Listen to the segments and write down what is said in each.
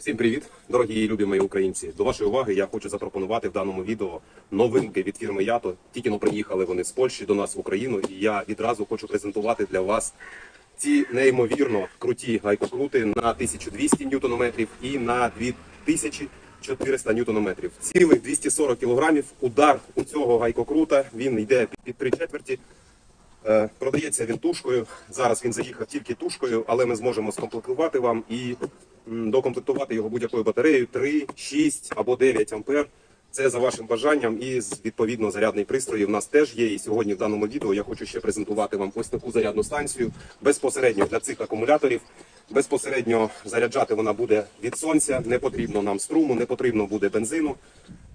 Всім привіт, дорогі і любі мої українці. До вашої уваги я хочу запропонувати в даному відео новинки від фірми Ято. Тільки но приїхали вони з Польщі до нас в Україну, і я відразу хочу презентувати для вас ці неймовірно круті гайкокрути на 1200 ньютонометрів і на 2400 ньютонометрів. Цілих 240 кілограмів. Удар у цього гайкокрута він йде під три четверті. Е, Продається він тушкою. Зараз він заїхав тільки тушкою, але ми зможемо скомплектувати вам і докомплектувати його будь-якою батареєю 3, 6 або 9 ампер. Це за вашим бажанням і відповідно зарядний пристрій в нас теж є. І сьогодні в даному відео я хочу ще презентувати вам ось таку зарядну станцію безпосередньо для цих акумуляторів. Безпосередньо заряджати вона буде від сонця, не потрібно нам струму, не потрібно буде бензину.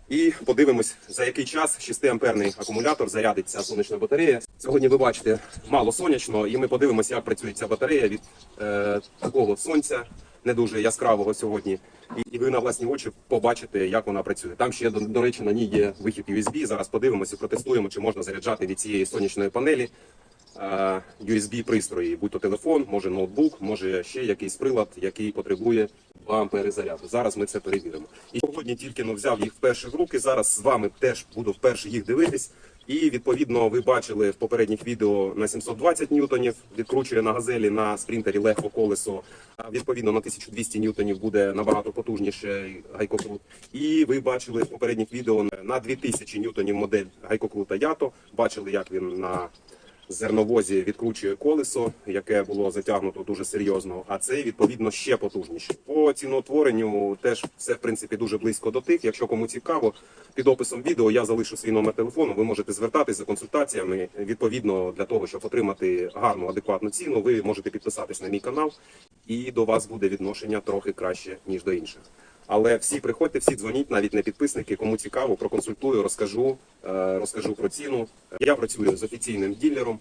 І подивимось, за який час 6-амперний акумулятор зарядить ця сонячна батарея. Сьогодні ви бачите мало сонячно, і ми подивимося, як працює ця батарея від е, такого сонця, не дуже яскравого сьогодні. І, і ви на власні очі побачите, як вона працює. Там ще до, до речі на ній є вихід USB. Зараз подивимося, протестуємо, чи можна заряджати від цієї сонячної панелі е, USB пристрої, будь то телефон, може ноутбук, може ще якийсь прилад, який потребує 2 ампери заряду. Зараз ми це перевіримо. І сьогодні тільки но взяв їх в руки. Зараз з вами теж буду вперше їх дивитись. І відповідно ви бачили в попередніх відео на 720 ньютонів, відкручує на газелі на спринтері легко колесо. А відповідно на 1200 ньютонів буде набагато потужніше гайкокрут. І ви бачили в попередніх відео на 2000 ньютонів модель гайкокрута Ято. Бачили, як він на зерновозі відкручує колесо, яке було затягнуто дуже серйозно, а цей відповідно ще потужніше. По ціноутворенню теж все в принципі дуже близько до тих. Якщо кому цікаво, під описом відео я залишу свій номер телефону. Ви можете звертатись за консультаціями. Відповідно, для того, щоб отримати гарну адекватну ціну, ви можете підписатись на мій канал, і до вас буде відношення трохи краще ніж до інших. Але всі приходьте, всі дзвоніть, навіть не підписники. Кому цікаво, проконсультую, розкажу, е, розкажу про ціну. Я працюю з офіційним ділером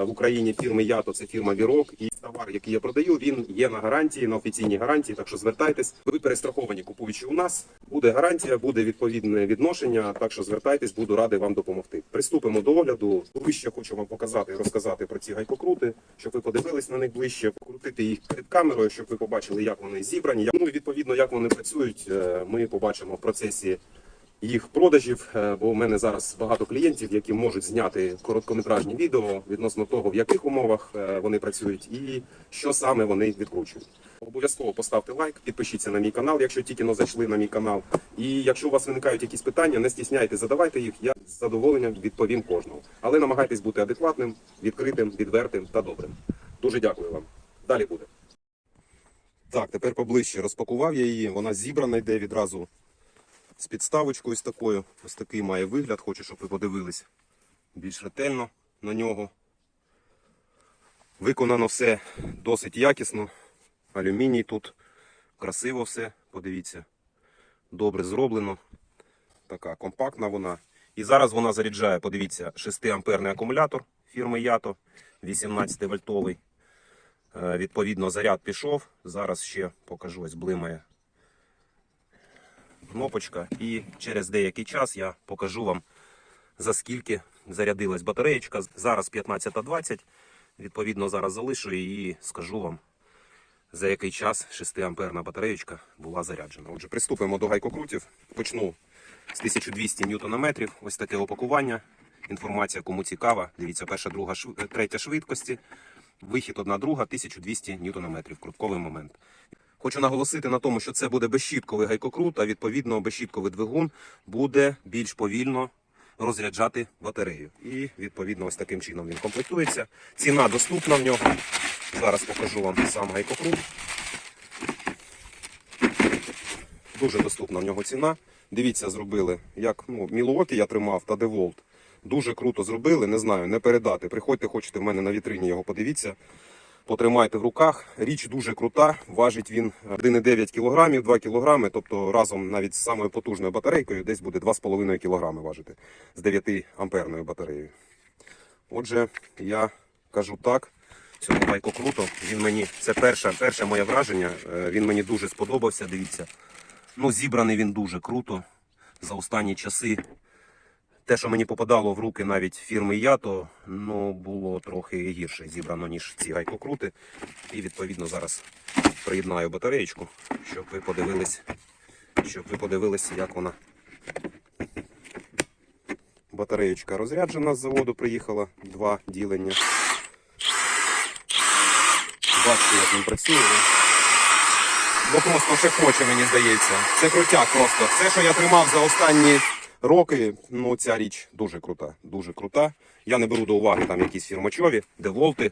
е, в Україні фірми Ято, це фірма Вірок. І товар, який я продаю, він є на гарантії, на офіційній гарантії. Так що звертайтесь. Ви перестраховані, купуючи у нас. Буде гарантія, буде відповідне відношення. Так що звертайтесь, буду радий вам допомогти. Приступимо до огляду. Ближче хочу вам показати і розказати про ці гайкокрути, щоб ви подивились на них ближче, покрутити їх перед камерою, щоб ви побачили, як вони зібрані. Ну і відповідно, як вони працюють. е, Ми побачимо в процесі їх продажів, е, бо в мене зараз багато клієнтів, які можуть зняти короткометражні відео відносно того, в яких умовах е, вони працюють і що саме вони відкручують. Обов'язково поставте лайк, підпишіться на мій канал, якщо тільки но зайшли на мій канал. І якщо у вас виникають якісь питання, не стісняйте, задавайте їх. Я з задоволенням відповім кожному. Але намагайтесь бути адекватним, відкритим, відвертим та добрим. Дуже дякую вам. Далі буде. Так, тепер поближче розпакував я її. Вона зібрана йде відразу з підставочкою такою. Ось такий має вигляд. Хочу, щоб ви подивились більш ретельно на нього. Виконано все досить якісно. Алюміній тут. Красиво все. Подивіться. Добре зроблено. Така компактна вона. І зараз вона заряджає, подивіться, 6-амперний акумулятор фірми Ято, 18 вольтовий. Е, Відповідно, заряд пішов. Зараз ще покажу, ось блимає кнопочка. І через деякий час я покажу вам, за скільки зарядилась батареєчка. Зараз 15.20. Відповідно, зараз залишу і скажу вам, за який час 6-амперна батареєчка була заряджена. Отже, приступимо до гайкокрутів. Почну з 1200 ньютонометрів. Ось таке опакування. Інформація кому цікава. Дивіться, перша, друга, третя швидкості. Вихід одна друга 1200 ньютонометрів. Крутковий момент. Хочу наголосити на тому, що це буде безщітковий гайкокрут, а відповідно безщітковий двигун буде більш повільно розряджати батарею. І відповідно ось таким чином він комплектується. Ціна доступна в нього. Зараз покажу вам сам гайкокрут. Дуже доступна в нього ціна. Дивіться, зробили, як ну, Мілуокі я тримав та Деволт. Дуже круто зробили, не знаю, не передати. Приходьте, хочете в мене на вітрині його подивіться. Потримайте в руках. Річ дуже крута. Важить він 1,9 кг, 2 кг, тобто разом навіть з самою потужною батарейкою десь буде 2,5 кг важити з 9 амперною батареєю. Отже, я кажу так. Цьому байку круто. Він мені це перше, перше моє враження. Е, Він мені дуже сподобався. Дивіться. Ну, зібраний він дуже круто. За останні часи Те, що мені попадало в руки навіть фірми Ято, ну було трохи гірше зібрано, ніж ці гайкокрути. І відповідно зараз приєднаю батареєчку, щоб ви подивились, щоб ви подивилися, як вона. Батареєчка розряджена з заводу, приїхала два ділення. Бачите, як він працює. Бо просто ще хоче, мені здається. Це крутяк просто. Все, що я тримав за останні роки, ну ця річ дуже крута. Дуже крута. Я не беру до уваги там якісь фірмачові, деволти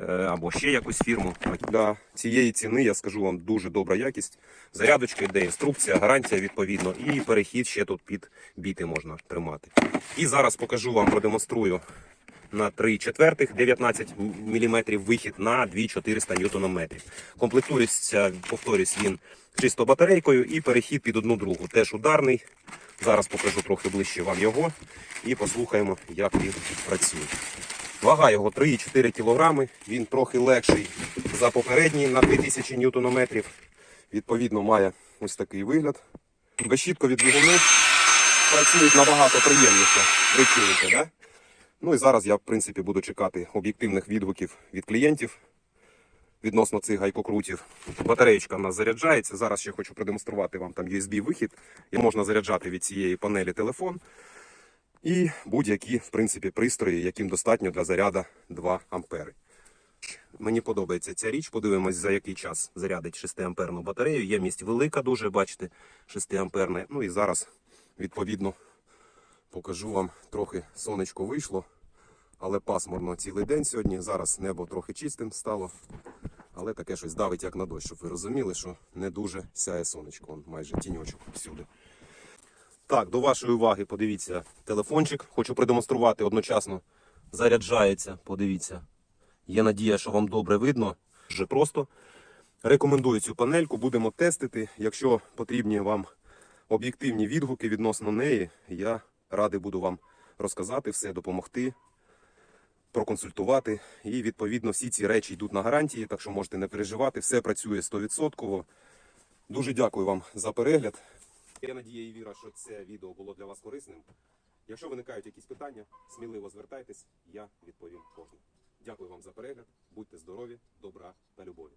е, або ще якусь фірму. Для цієї ціни я скажу вам дуже добра якість. Зарядочка йде, інструкція, гарантія відповідно, і перехід ще тут під біти можна тримати. І зараз покажу вам, продемонструю на 3 четвертих 19 мм вихід на 2400 Нм. Комплектується, повторюсь, він чисто батарейкою і перехід під одну другу. Теж ударний. Зараз покажу трохи ближче вам його і послухаємо, як він працює. Вага його 3,4 кг. Він трохи легший за попередній на 2000 Нм. Відповідно, має ось такий вигляд. Безщіткові двигуни працюють набагато приємніше. Ви чуєте? Ну і зараз я, в принципі, буду чекати об'єктивних відгуків від клієнтів відносно цих гайкокрутів. Батареєчка в нас заряджається. Зараз ще хочу продемонструвати вам там USB-вихід. І можна заряджати від цієї панелі телефон. І будь-які, в принципі, пристрої, яким достатньо для заряду 2 ампери. Мені подобається ця річ. Подивимось, за який час зарядить 6 амперну батарею. Ємність велика, дуже бачите, 6 амперна. Ну і зараз, відповідно, покажу вам трохи сонечко вийшло, але пасмурно цілий день сьогодні. Зараз небо трохи чистим стало, але таке щось давить як на дощ, щоб ви розуміли, що не дуже сяє сонечко. Вон майже тіньочок всюди. Так, до вашої уваги, подивіться телефончик. Хочу продемонструвати одночасно. Заряджається, подивіться. Є надія, що вам добре видно. Вже просто. Рекомендую цю панельку, будемо тестити. Якщо потрібні вам об'єктивні відгуки відносно неї, я радий буду вам розказати все, допомогти, проконсультувати. І відповідно всі ці речі йдуть на гарантії, так що можете не переживати, все працює 100%. Дуже дякую вам за перегляд. Я надія і віра, що це відео було для вас корисним. Якщо виникають якісь питання, сміливо звертайтесь, я відповім кожному. Дякую вам за перегляд, будьте здорові, добра та любові.